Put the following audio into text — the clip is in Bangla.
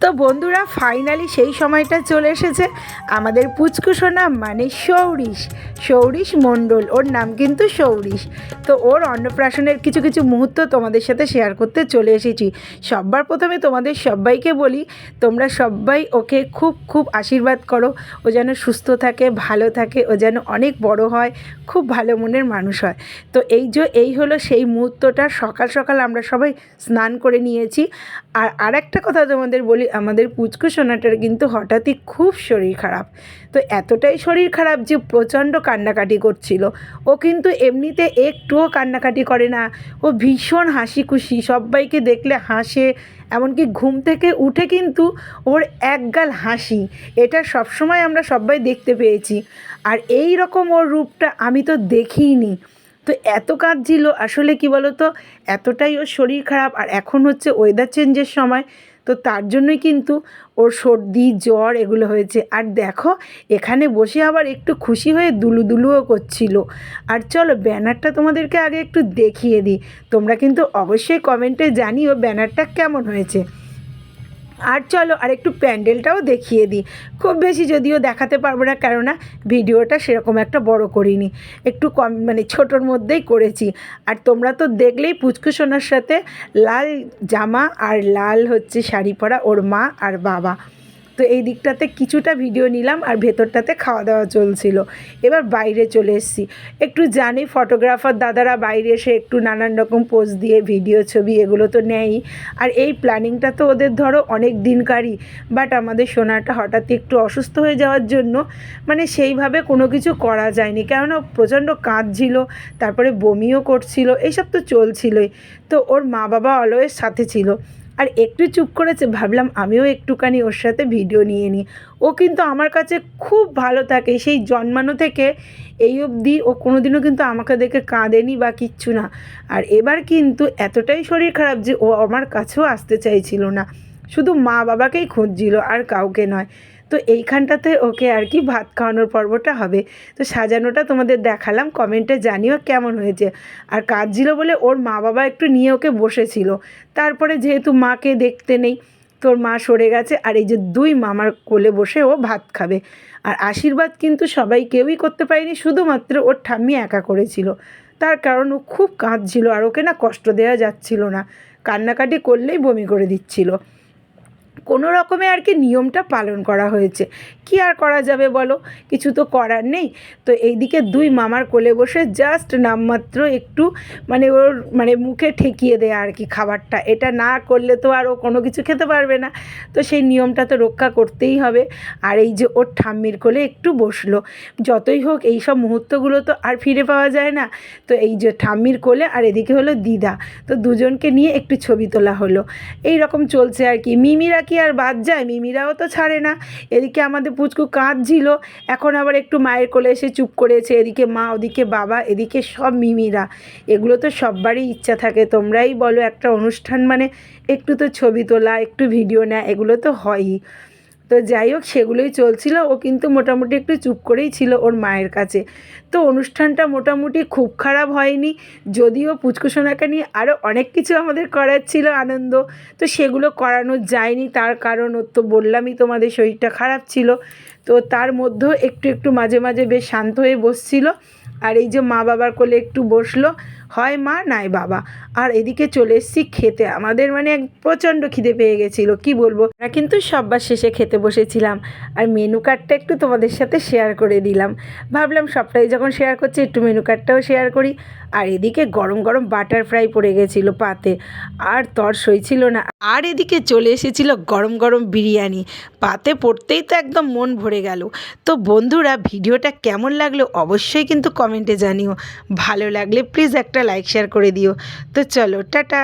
তো বন্ধুরা ফাইনালি সেই সময়টা চলে এসেছে। আমাদের পুচকুসোনা মানে সৌরিশ সৌরিশ মণ্ডল। ওর নাম কিন্তু সৌরিশ। তো ওর অন্নপ্রাশনের কিছু কিছু মুহূর্ত তোমাদের সাথে শেয়ার করতে চলে এসেছি। সবার প্রথমে তোমাদের সবাইকে বলি, তোমরা সবাই ওকে খুব খুব আশীর্বাদ করো। ও যেন সুস্থ থাকে, ভালো থাকে, ও যেন অনেক বড় হয়, খুব ভালো মনের মানুষ হয়। তো এই যে, এই হলো সেই মুহূর্তটা। সকাল সকাল আমরা সবাই স্নান করে নিয়েছি। আর আরেকটা কথা তোমাদের বলি আমাদের পুচকু সোনাটার কিন্তু হঠাৎই খুব শরীর খারাপ। তো এতটাই শরীর খারাপ যে প্রচণ্ড কান্নাকাটি করছিল। ও কিন্তু এমনিতে একটুও কান্নাকাটি করে না। ও ভীষণ হাসি খুশি সবাইকে দেখলে হাসে, এমনকি ঘুম থেকে উঠে কিন্তু ওর একগাল হাসি। এটা সবসময় আমরা সবাই দেখতে পেয়েছি। আর এই রকম ওর রূপটা আমি তো দেখিইনি তো এত কাঁদছিল, আসলে কি বলো তো এতটাই ওর শরীর খারাপ। আর এখন হচ্ছে ওয়েদার চেঞ্জের সময়। তো তার জন্যই কিন্তু ওর সর্দি, জ্বর এগুলো হয়েছে। আর দেখো, এখানে বসে আবার একটু খুশি হয়ে দুলুদুলুও করছিল। আর চলো, ব্যানারটা তোমাদেরকে আগে একটু দেখিয়ে দিই। তোমরা কিন্তু অবশ্যই কমেন্টে জানিও ব্যানারটা কেমন হয়েছে। আর চলো আর একটু প্যান্ডেলটাও দেখিয়ে দিই। খুব বেশি যদিও দেখাতে পারব না, কেননা ভিডিওটা সেরকম একটা বড় করিনি। একটু কম মানে ছোটোর মধ্যেই করেছি। আর তোমরা তো দেখলেই পুচকু সোনার সাথে লাল জামা আর লাল হচ্ছে শাড়ি পরা ওর মা আর বাবা। তো এই দিকটাতে কিছুটা ভিডিও নিলাম আর ভেতরটাতে খাওয়া দাওয়া চলছিল। এবার বাইরে চলে এসেছি। একটু জানি ফটোগ্রাফার দাদারা বাইরে এসে একটু নানান রকম পোজ দিয়ে ভিডিও ছবি এগুলো তো নেয়ই। আর এই প্ল্যানিংটা তো ওদের ধরো অনেক দিনকারই। বাট আমাদের সোনাটা হঠাৎ একটু অসুস্থ হয়ে যাওয়ার জন্য মানে সেইভাবে কোনো কিছু করা যায়নি। কেননা প্রচণ্ড কাঁদছিল, তারপরে বমিও করছিল এইসব তো চলছিলই। তো ওর মা বাবা অলওয়েজ সাথে ছিল। আর একটু চুপ করেছে, ভাবলাম আমিও একটুখানি ওর সাথে ভিডিও নিয়ে নিই। ও কিন্তু আমার কাছে খুব ভালো থাকে, সেই জন্মানো থেকে এই অবধি ও কোনোদিনও কিন্তু আমাকে দেখে কাঁদেনি বা কিচ্ছু না। আর এবার কিন্তু এতটাই শরীর খারাপ যে ও আমার কাছেও আসতে চাইছিল না। শুধু মা বাবাকেই খুঁজছিল, আর কাউকে নয়। তো এইখানটাতে ওকে আর কি ভাত খাওয়ানোর পর্বটা হবে। তো সাজানোটা তোমাদের দেখালাম কমেন্টে জানিও কেমন হয়েছে। আর কাঁদছিল বলে ওর মা বাবা একটু নিয়ে ওকে বসেছিল। তারপরে যেহেতু মাকে দেখতে নেই, তোর মা সরে গেছে আর এই যে দুই মামার কোলে বসে ও ভাত খাবে। আর আশীর্বাদ কিন্তু সবাই কেউই করতে পারেনি, শুধুমাত্র ওর ঠাম্মি একা করেছিল। তার কারণ ও খুব কাঁদছিল আর ওকে না কষ্ট দেওয়া যাচ্ছিল না। কান্নাকাটি করলেই বমি করে দিচ্ছিল। কোনো রকমে আর কি নিয়মটা পালন করা হয়েছে। কি আর করা যাবে বলো? কিছু তো করার নেই। তো এইদিকে দুই মামার কোলে বসে জাস্ট নামমাত্র একটু মানে ওর মানে মুখে ঠেকিয়ে দেয় আর কি খাবারটা। এটা না করলে তো আর ও কোনো কিছু খেতে পারবে না। তো সেই নিয়মটা তো রক্ষা করতেই হবে। আর এই যে ওর ঠাম্মির কোলে একটু বসল। যতই হোক এই সব মুহূর্তগুলো তো আর ফিরে পাওয়া যায় না। তো এই যে ঠাম্মির কোলে আর এদিকে হলো দিদা। তো দুজনকে নিয়ে একটু ছবি তোলা হলো। এই রকম চলছে আর কি। মিমিরা কি আর বাদ যায়, মিমিরাও তো ছাড়ে না। এদিকে আমাদের পুচকু কাঁদছিল, এখন আবার একটু মায়ের কোলে এসে চুপ করেছে। এদিকে মা, ওদিকে বাবা, এদিকে সব মিমিরা। এগুলো তো সববারই ইচ্ছা থাকে, তোমরাই বলো একটা অনুষ্ঠান মানে একটু তো ছবি তোলা, একটু ভিডিও নেয়, এগুলো তো হয়ই। তো যাই হোক, সেগুলোই চলছিল। ও কিন্তু মোটামুটি একটু চুপ করেই ছিল ওর মায়ের কাছে। তো অনুষ্ঠানটা মোটামুটি খুব খারাপ হয়নি। যদিও পুচকুসোনাকে নিয়ে আরও অনেক কিছু আমাদের করার ছিল আনন্দ। তো সেগুলো করানো যায়নি, তার কারণ ওর তো বললামই তোমাদের শরীরটা খারাপ ছিল। তো তার মধ্যেও একটু একটু মাঝে মাঝে বেশ শান্ত হয়ে বসছিল। আর এই যে মা বাবার কোলে একটু বসল হয় মা? নাই বাবা। আর এদিকে চলে এসেছি খেতে। আমাদের মানে এক প্রচণ্ড খিদে পেয়ে গেছিল, কি বলব? আমরা কিন্তু সববার শেষে খেতে বসেছিলাম। আর মেনু কার্ডটা একটু তোমাদের সাথে শেয়ার করে দিলাম। ভাবলাম সবটাই যখন শেয়ার করছি, একটু মেনু কার্ডটাও শেয়ার করি। আর এদিকে গরম গরম বাটার ফ্রাই পড়ে গেছিল পাতে। আর তর সইছিল না। আর এদিকে চলে এসেছিল গরম গরম বিরিয়ানি। পাতে পড়তেই তো একদম মন ভরে গেল। তো বন্ধুরা, ভিডিওটা কেমন লাগল অবশ্যই কিন্তু কমেন্টে জানিও। ভালো লাগলে প্লিজ একটা লাইক শেয়ার করে দিও। তো চলো, টাটা!